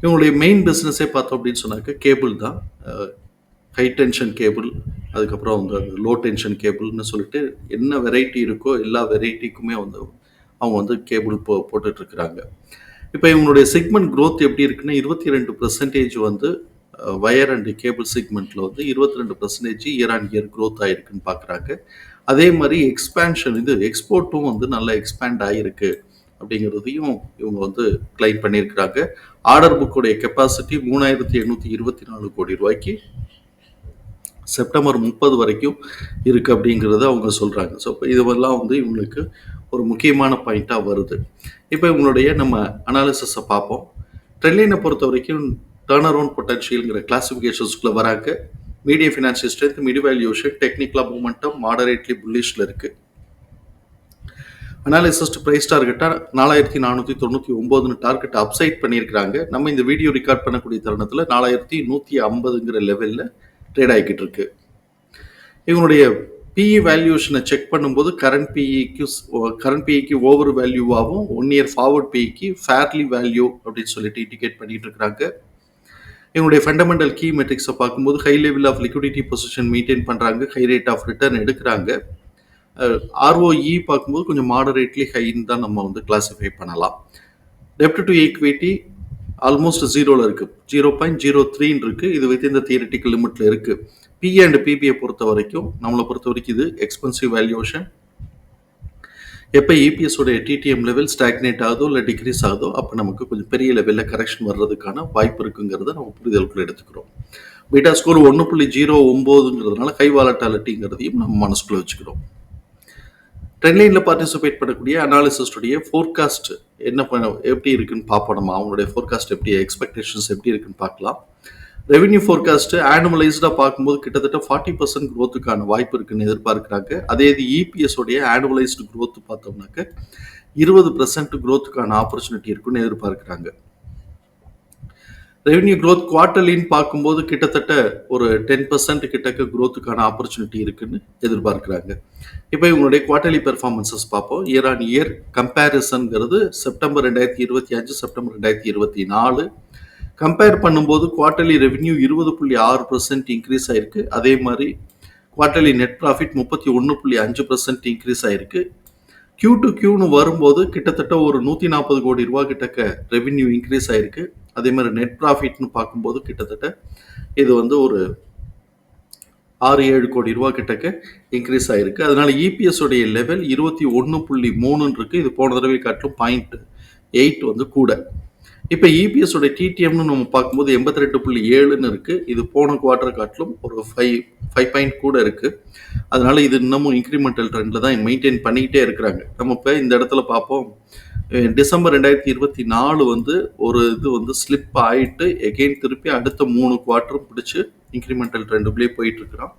இவங்களுடைய மெயின் பிஸ்னஸே பார்த்தோம் அப்படின்னு சொன்னாக்க கேபிள் தான். ஹை டென்ஷன் கேபிள் அதுக்கப்புறம் அவங்க அந்த லோ டென்ஷன் கேபிள்னு சொல்லிட்டு என்ன வெரைட்டி இருக்கோ எல்லா வெரைட்டிக்குமே வந்து அவங்க வந்து கேபிள் போ போட்டுட்ருக்குறாங்க. இப்போ இவங்களுடைய செக்மெண்ட் க்ரோத் எப்படி இருக்குன்னா இருபத்தி ரெண்டு பர்சன்டேஜ் வந்து வயர் அண்ட் கேபிள் செக்மெண்ட்டில் வந்து இருபத்தி ரெண்டு percentage year on year growth ஆகிருக்குன்னு பார்க்குறாங்க அதே மாதிரி எக்ஸ்பேன்ஷன் இது எக்ஸ்போர்ட்டும் வந்து நல்லா எக்ஸ்பேண்ட் ஆகிருக்கு அப்படிங்கிறதையும் இவங்க வந்து கிளைம் பண்ணியிருக்கிறாங்க. ஆர்டர் புக்கோடைய கெப்பாசிட்டி மூணாயிரத்தி எண்ணூற்றி இருபத்தி நாலு கோடி ரூபாய்க்கு செப்டம்பர் முப்பது வரைக்கும் இருக்குது அப்படிங்கிறத அவங்க சொல்கிறாங்க ஸோ இப்போ இதுவெல்லாம் வந்து இவங்களுக்கு ஒரு முக்கியமான பாயிண்ட்டாக வருது. இப்போ இவங்களுடைய நம்ம அனாலிசிஸை பார்ப்போம். ட்ரெண்ட்லைனை பொறுத்த வரைக்கும் டேர்ன் அரவுண்ட் பொட்டன்ஷியல்ங்கிற கிளாஸிஃபிகேஷன்ஸ்குள்ளே வராங்க. மீடியம் ஃபினான்ஷியல் ஸ்ட்ரென்த் மிடி வேல்யூஷன் டெக்னிக்கலாக மூமெண்டம் மாடரேட்லி புல்லிஷில் இருக்குது அனாலிசிஸ்ட் ப்ரைஸ் டார்கெட்டாக நாலாயிரத்தி நானூற்றி தொண்ணூற்றி ஒம்போதுன்னு டார்கெட் அப்சைட் பண்ணியிருக்கிறாங்க. நம்ம இந்த வீடியோ ரெக்கார்ட் பண்ணக்கூடிய தருணத்தில் நாலாயிரத்தி நூற்றி ஐம்பதுங்கிற லெவலில் ட்ரேட் ஆகிக்கிட்டு இருக்கு. இவங்களுடைய பிஇ வேல்யூஷனை செக் பண்ணும்போது கரண்ட் பிஇக்கு கரண்ட் பிஇக்கு ஓவர் வேல்யூவாகவும் ஒன் இயர் ஃபார்வர்ட் பிஇக்கு ஃபேர்லி வேல்யூ அப்படின்னு சொல்லிட்டு இண்டிகேட் பண்ணிட்டு இருக்கிறாங்க என்னுடைய ஃபண்டமெண்டல் கீ மெட்ரிக்ஸை பார்க்கும்போது high level of liquidity position maintain பண்ணுறாங்க ஹை ரேட் ஆஃப் ரிட்டர்ன் எடுக்கிறாங்க. ஆர்ஓஇ பார்க்கும்போது கொஞ்சம் மாடரேட்லி ஹைன்னு தான் நம்ம வந்து கிளாஸிஃபை பண்ணலாம். டெப்ட் டு ஈக்விட்டி ஆல்மோஸ்ட் ஜீரோவில் இருக்குது ஜீரோ பாயிண்ட் ஜீரோ த்ரீன்னு இருக்குது இது வித் இந்த தியரட்டிக்கல் லிமிட்டில் இருக்குது பி அண்ட் பிபியை பொறுத்த வரைக்கும் நம்மளை பொறுத்த வரைக்கும் இது எக்ஸ்பென்சிவ் வேல்யூஷன் எப்போ இபிஎஸோடைய டிடிஎம் லெவல் ஸ்டாக்னேட் ஆகுதோ இல்லை டிக்ரீஸ் ஆகுதோ அப்போ நமக்கு கொஞ்சம் பெரிய லெவலில் கரெக்ஷன் வர்றதுக்கான வாய்ப்பு இருக்குங்கிறத நம்ம புரிதலுக்குள்ள எடுத்துக்கிறோம். பீட்டா ஸ்கோர் ஒன்று புள்ளி ஜீரோ ஒம்போதுங்கிறதுனால ஹை வாலட்டாலிட்டிங்கிறதையும் நம்ம மனசுக்குள்ள வச்சுக்கிறோம். ட்ரெண்ட்லைனில் பார்ட்டிசிபேட் பண்ணக்கூடிய அனாலிசிஸ்டுடைய ஃபோர்காஸ்ட் என்ன பண்ண எப்படி இருக்குன்னு பார்ப்போம் நம்ம அவங்களுடைய ஃபோர்காஸ்ட் எப்படி எக்ஸ்பெக்டேஷன்ஸ் எப்படி இருக்குன்னு பார்க்கலாம். ரெவென்யூ ஃபோர்காஸ்ட்டு ஆனுவலைஸ்டாக பார்க்கும்போது கிட்டத்தட்ட ஃபார்ட்டி பர்சன்ட் க்ரோத்துக்கான வாய்ப்பு இருக்குன்னு எதிர்பார்க்குறாங்க. அதே இது இபிஎஸோடைய ஆனுவலைஸ்டு க்ரோத் பார்த்தோம்னாக்க இருபது பர்சன்ட் க்ரோத்துக்கான ஆப்பர்ச்சுனிட்டி இருக்குன்னு எதிர்பார்க்குறாங்க. ரெவென்யூ க்ரோத் குவார்டர்லின்னு பார்க்கும்போது கிட்டத்தட்ட ஒரு டென் பர்சன்ட் கிட்டக்க க்ரோத்துக்கான ஆப்பர்ச்சுனிட்டி இருக்குன்னு எதிர்பார்க்குறாங்க. இப்போ இவங்களுடைய குவார்டர்லி பெர்ஃபார்மன்சஸ் பார்ப்போம். இயர் ஆன் இயர் கம்பேரிசன்ங்கிறது செப்டம்பர் ரெண்டாயிரத்தி இருபத்தி அஞ்சு செப்டம்பர் ரெண்டாயிரத்தி இருபத்தி நாலு. கம்பேர் பண்ணும்போது குவார்டர்லி ரெவென்யூ இருபது புள்ளி ஆறு பர்சன்ட் இன்க்ரீஸ் ஆயிருக்கு. அதே மாதிரி குவார்டர்லி நெட் ப்ராஃபிட் முப்பத்தி ஒன்று புள்ளி அஞ்சு பர்சன்ட் இன்க்ரீஸ் ஆயிருக்கு. கியூ டு கியூன்னு வரும்போது கிட்டத்தட்ட ஒரு நூற்றி நாற்பது கோடி ரூபா கிட்டக்க ரெவென்யூ இன்க்ரீஸ் ஆயிருக்கு. அதே மாதிரி நெட் ப்ராஃபிட்னு பார்க்கும்போது கிட்டத்தட்ட இது வந்து ஒரு ஆறு ஏழு கோடி ரூபா கிட்டக்க இன்க்ரீஸ் ஆகிருக்கு அதனால இபிஎஸ் உடைய லெவல் இருபத்தி ஒன்று புள்ளி மூணுன்னு இருக்குது இது போன தடவை காட்டிலும் பாயிண்ட் எயிட் வந்து கூட. இப்போ இபிஎஸ் உடைய டிடிஎம்னு நம்ம பார்க்கும்போது எண்பத்தி ரெண்டு புள்ளி ஏழுன்னு இருக்குது இது போன குவார்டர் காட்டிலும் ஒரு ஃபைவ் ஃபைவ் பாயிண்ட் கூட இருக்குது அதனால இது இன்னமும் இன்க்ரிமெண்டல் ட்ரெண்டில் தான் மெயின்டைன் பண்ணிக்கிட்டே இருக்கிறாங்க. நம்ம இப்போ இந்த இடத்துல பார்ப்போம். டிசம்பர் ரெண்டாயிரத்தி இருபத்தி நாலு வந்து ஒரு இது வந்து ஸ்லிப் ஆகிட்டு எகெயின் திருப்பி அடுத்த மூணு குவார்ட்டரும் பிடிச்சி இன்க்ரிமெண்டல் ட்ரெண்டுக்குள்ளேயே போயிட்டு இருக்கிறோம்.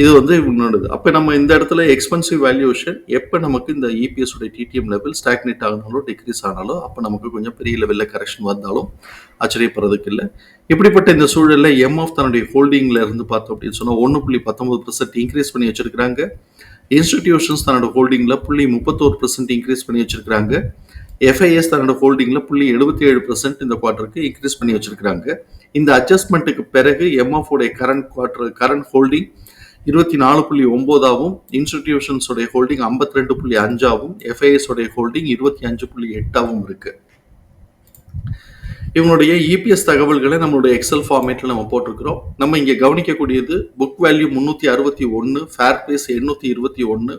இது வந்து இவனோடது அப்போ நம்ம இந்த இடத்துல எக்ஸ்பென்சிவ் வேல்யூஷன் எப்போ நமக்கு இந்த இபிஎஸ் உடைய டிடிஎம் லெவல் ஸ்டாக்னேட் ஆகினாலும் டிக்ரீஸ் ஆனாலும் அப்போ நமக்கு கொஞ்சம் பெரிய லெவலில் கரெக்ஷன் வந்தாலும் ஆச்சரியப்படுறதுக்கு இல்லை. இப்படிப்பட்ட இந்த சூழலில் எம்எஃப் தன்னுடைய ஹோல்டிங்கில் இருந்து பார்த்தோம் அப்படின்னு சொன்னால் ஒன்று புள்ளி பத்தொன்பது பர்சன்ட் இன்க்ரீஸ் பண்ணி வச்சிருக்கிறாங்க. இன்ஸ்டிடியூஷன்ஸ் தன்னோட ஹோல்டிங்கில் புள்ளி முப்பத்தோரு பர்சன்ட் இன்க்ரீஸ் பண்ணி வச்சுருக்காங்க எஃப்ஐஎஸ் தன்னோட ஹோல்டிங்ல புள்ளி எழுபத்தி ஏழு பர்சன்ட் இந்த குவார்ட்டருக்கு இன்க்ரீஸ் பண்ணி வச்சுருக்காங்க இந்த அட்ஜஸ்ட்மெண்ட்டுக்கு பிறகு எம்எஃப்ஓடைய கரண்ட் குவார்டர் கரண்ட் ஹோல்டிங் இருபத்தி நாலு புள்ளி ஒம்போதாகவும் இன்ஸ்டிடியூஷன்ஸோடைய ஹோல்டிங் ஐம்பத்தி ரெண்டு புள்ளி அஞ்சாவும் எஃப்ஐஎஸ் உடைய ஹோல்டிங் இருபத்தி அஞ்சு புள்ளி எட்டாவும் இருக்கு. இவனுடைய இபிஎஸ் தகவல்களை நம்மளுடைய எக்ஸல் ஃபார்மேட்டில் நம்ம போட்டிருக்கிறோம். நம்ம இங்கே கவனிக்கக்கூடியது புக் வேல்யூ முந்நூற்றி அறுபத்தி ஒன்று ஃபேர் ப்ரைஸ் எண்ணூற்றி இருபத்தி ஒன்று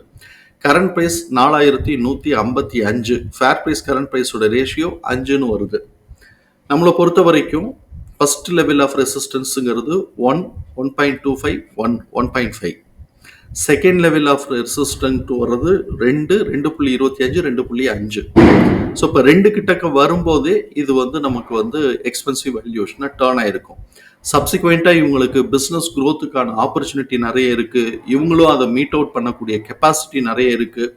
கரண்ட் ப்ரைஸ் நாலாயிரத்தி நூற்றி ஐம்பத்தி அஞ்சு. ஃபேர் ப்ரைஸ் கரண்ட் ப்ரைஸோட ரேஷியோ அஞ்சுன்னு வருது. நம்மளை பொறுத்த வரைக்கும் first level of ரெசிஸ்டன்ஸுங்கிறது one one point two five one one point five second level of resistant வர்றது ரெண்டு ரெண்டு புள்ளி இருபத்தி அஞ்சு ரெண்டு புள்ளி அஞ்சு. ஸோ இப்போ ரெண்டு கிட்டக்க வரும்போதே இது வந்து நமக்கு வந்து எக்ஸ்பென்சிவ் வேல்யூஷனாக டேர்ன் ஆயிருக்கும். சப்சிக்வெண்ட்டாக இவங்களுக்கு பிஸ்னஸ் க்ரோத்துக்கான ஆப்பர்ச்சுனிட்டி நிறைய இருக்கு. இவங்களும் அதை மீட் அவுட் பண்ணக்கூடிய கெப்பாசிட்டி நிறைய இருக்குது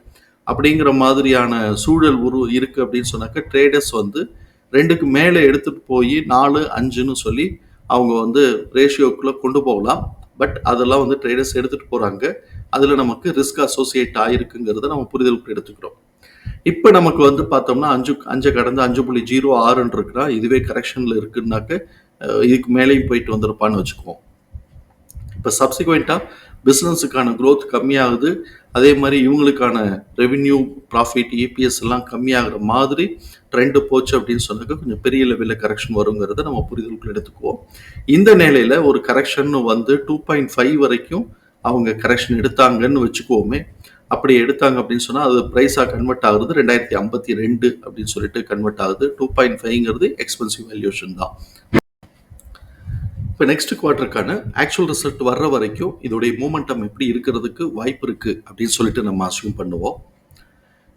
அப்படிங்கிற மாதிரியான சூழல் உரு இருக்கு அப்படின்னு சொன்னாக்க ட்ரேடர்ஸ் வந்து ரெண்டுக்கு மேலே எடுத்துட்டு போய் நாலு அஞ்சுன்னு சொல்லி அவங்க வந்து ரேஷியோக்குள்ளே கொண்டு போகலாம். பட் அதெல்லாம் வந்து ட்ரேடர்ஸ் எடுத்துகிட்டு போகிறாங்க அதில் நமக்கு ரிஸ்க் அசோசியேட் ஆகிருக்குங்கிறத நம்ம புரிதலுக்கு எடுத்துக்கிறோம். இப்போ நமக்கு வந்து பார்த்தோம்னா அஞ்சு அஞ்சை கடந்து அஞ்சு புள்ளி ஜீரோ ஆறுன்னு இருக்கிறா இதுவே கரெக்ஷனில் இருக்குன்னாக்க இதுக்கு மேலேயும் போயிட்டு வந்திருப்பான்னு வச்சுக்குவோம். இப்போ சப்சிக்வெண்ட்டாக பிஸ்னஸுக்கான க்ரோத் கம்மியாகுது. அதே மாதிரி இவங்களுக்கான ரெவின்யூ ப்ராஃபிட் இபிஎஸ் எல்லாம் கம்மியாகிற மாதிரி ட்ரெண்டு போச்சு அப்படின்னு சொன்னாக்க கொஞ்சம் பெரிய லெவலில் கரெக்ஷன் வருங்கிறத நம்ம புரிதலுக்குள் எடுத்துக்குவோம். இந்த நிலையில் ஒரு கரெக்ஷன் வந்து டூ பாயிண்ட் ஃபைவ் வரைக்கும் அவங்க கரெக்ஷன் எடுத்தாங்கன்னு வச்சுக்குவோமே அப்படி எடுத்தாங்க அப்படின்னு சொன்னால் அது ப்ரைஸாக கன்வெர்ட் ஆகுறது ரெண்டாயிரத்தி ஐம்பத்தி ரெண்டு அப்படின்னு சொல்லிட்டு கன்வெர்ட் ஆகுது. டூ பாயிண்ட் ஃபைவ்ங்கிறது எக்ஸ்பென்சிவ் வேல்யூஷன் தான். இப்போ நெக்ஸ்ட் குவார்ட்டருக்கான ஆக்சுவல் ரிசல்ட் வர்ற வரைக்கும் இதோடைய மூமெண்டம் எப்படி இருக்கிறதுக்கு வாய்ப்பு இருக்குது அப்படின்னு சொல்லிட்டு நம்ம அசியூம் பண்ணுவோம்.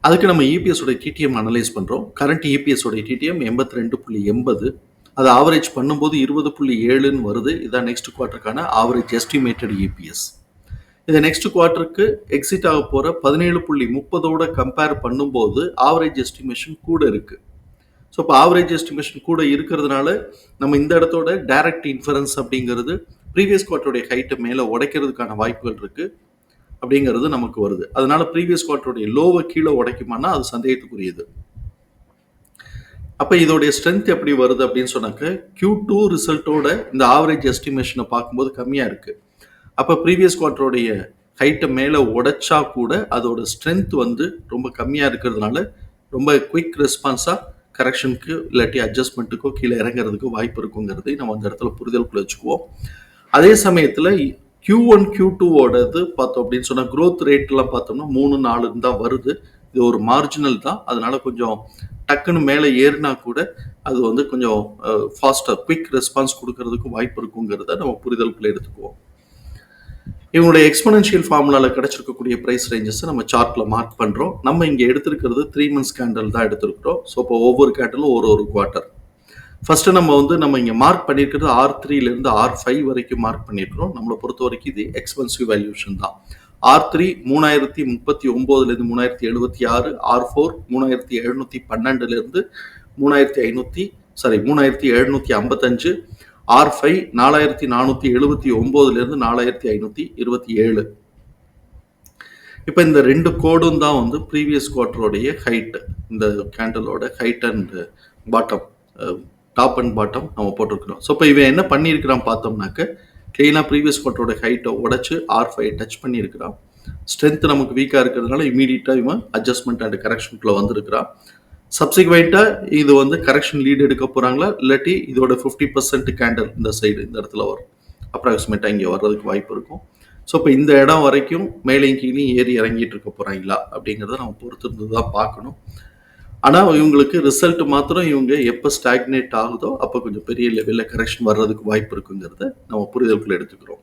அதுக்கு நம்ம இபிஎஸ் உடைய டிடிஎம் அனலைஸ் பண்ணுறோம் கரண்ட் இபிஎஸ் உடைய டிடிஎம் எண்பத்தி ரெண்டு புள்ளி எண்பது. அதை ஆவரேஜ் பண்ணும்போது இருபது புள்ளி ஏழுன்னு வருது. இதான் நெக்ஸ்ட் குவார்ட்டருக்கான ஆவரேஜ் எஸ்டிமேட்டட் இபிஎஸ் இது நெக்ஸ்ட் குவார்ட்டருக்கு எக்ஸிட் ஆக போகிற பதினேழு புள்ளி முப்பதோட கம்பேர் பண்ணும்போது ஆவரேஜ் எஸ்டிமேஷன் கூட இருக்குது ஸோ இப்போ ஆவரேஜ் எஸ்டிமேஷன் கூட இருக்கிறதுனால நம்ம இந்த இடத்தோட டைரக்ட் இன்ஃபரன்ஸ் அப்படிங்கிறது ப்ரீவியஸ் குவார்ட்டருடைய ஹைட்டை மேலே உடைக்கிறதுக்கான வாய்ப்புகள் இருக்குது அப்படிங்கிறது நமக்கு வருது. அதனால ப்ரீவியஸ் குவார்ட்டருடைய லோவை கீழே உடைக்குமானா அது சந்தேகத்துக்குரியது. அப்போ இதோடைய ஸ்ட்ரென்த் எப்படி வருது அப்படின்னு சொன்னாக்க க்யூ டூ ரிசல்ட்டோட இந்த ஆவரேஜ் எஸ்டிமேஷனை பார்க்கும்போது கம்மியாக இருக்குது அப்போ ப்ரீவியஸ் குவார்ட்டருடைய ஹைட்டை மேலே உடைச்சா கூட அதோட ஸ்ட்ரென்த் வந்து ரொம்ப கம்மியாக இருக்கிறதுனால ரொம்ப குயிக் ரெஸ்பான்ஸாக கரெக்ஷனுக்கு இல்லாட்டி அட்ஜஸ்ட்மெண்ட்டுக்கோ கீழே இறங்குறதுக்கோ வாய்ப்பு இருக்குங்கிறதை நம்ம அந்த இடத்துல புரிதலுக்குள்ள வச்சுக்குவோம். அதே சமயத்தில் கியூ ஒன் கியூ டூவோடது பார்த்தோம் அப்படின்னு சொன்னால் க்ரோத் ரேட்லாம் பார்த்தோம்னா மூணு நாலுன்னு தான் வருது. இது ஒரு மார்ஜினல் தான். அதனால் கொஞ்சம் டக்குன்னு மேலே ஏறினா கூட அது வந்து கொஞ்சம் ஃபாஸ்ட்டாக குயிக் ரெஸ்பான்ஸ் கொடுக்கறதுக்கு வாய்ப்பு இருக்குங்கிறத நம்ம புரிதலுக்குள்ள எடுத்துக்குவோம். இவங்களுடைய எக்ஸ்பனன்ஷியல் ஃபார்முலாவில் கிடச்சிருக்கக்கூடிய ப்ரைஸ் ரேஞ்சஸை நம்ம சார்ட்டில் மார்க் பண்ணுறோம் நம்ம இங்கே எடுத்திருக்கிறது த்ரீ மந்த்ஸ் கேண்டல் தான் எடுத்திருக்கிறோம். ஸோ இப்போ ஒவ்வொரு கேண்டலும் ஒரு ஒரு குவார்ட்டர் ஃபஸ்ட்டு நம்ம வந்து நம்ம இங்கே மார்க் பண்ணியிருக்கிறது ஆர் த்ரீலேருந்து ஆர் ஃபைவ் வரைக்கும் மார்க் பண்ணியிருக்கிறோம். நம்மளை பொறுத்த வரைக்கும் இது எக்ஸ்பென்சிவ் வேல்யூஷன் தான். ஆர் த்ரீ மூணாயிரத்தி முப்பத்தி ஒம்போதுலேருந்து மூணாயிரத்தி எழுபத்தி ஆறு ஆர் ஃபோர் மூணாயிரத்தி எழுநூற்றி பன்னெண்டுலேருந்து மூணாயிரத்தி ஐநூற்றி சாரி மூணாயிரத்தி எழுநூற்றி ஐம்பத்தஞ்சு ஆர் ஃபைவ் நாலாயிரத்தி நானூற்றி எழுபத்தி ஒம்போதுலேருந்து நாலாயிரத்தி ஐநூற்றி இருபத்தி ஏழு. இப்போ இந்த ரெண்டு கோடும் தான் வந்து ப்ரீவியஸ் குவார்ட்டருடைய ஹைட்டு இந்த கேண்டலோட height and bottom top and bottom நம்ம போட்டிருக்கிறோம். ஸோ இப்போ இவன் என்ன பண்ணியிருக்கிறான் பார்த்தோம்னாக்க கிளீனாக ப்ரீவியஸ் குவார்ட்டரோட ஹைட்டை உடச்சி ஆர் ஃபைவ் டச் பண்ணியிருக்கிறான். ஸ்ட்ரென்த் நமக்கு வீக்காக இருக்கிறதுனால இமீடியட்டாக இவன் அட்ஜஸ்ட்மெண்ட் அண்ட் கரெக்ஷனுக்குள்ளே வந்திருக்கிறான். சப்சிக்வெண்ட்டாக இது வந்து கரெக்ஷன் லீடு எடுக்க போகிறாங்களா இல்லாட்டி இதோட ஃபிஃப்டி பர்சன்ட் கேண்டல் இந்த சைடு இந்த இடத்துல வரும். அப்ராக்சிமேட்டாக இங்கே வர்றதுக்கு வாய்ப்பு இருக்கும். ஸோ இப்போ இந்த இடம் வரைக்கும் மேலேயும் கீழேயும் ஏறி இறங்கிட்டு இருக்க போகிறாங்களா அப்படிங்கிறத நம்ம பொறுத்திருந்து தான் பார்க்கணும். ஆனால் இவங்களுக்கு ரிசல்ட் மாத்திரம் இவங்க எப்போ ஸ்டாக்னேட் ஆகுதோ அப்போ கொஞ்சம் பெரிய லெவலில் கரெக்ஷன் வர்றதுக்கு வாய்ப்பு இருக்குங்கிறத நம்ம புரிதலுக்குள்ள எடுத்துக்கிறோம்.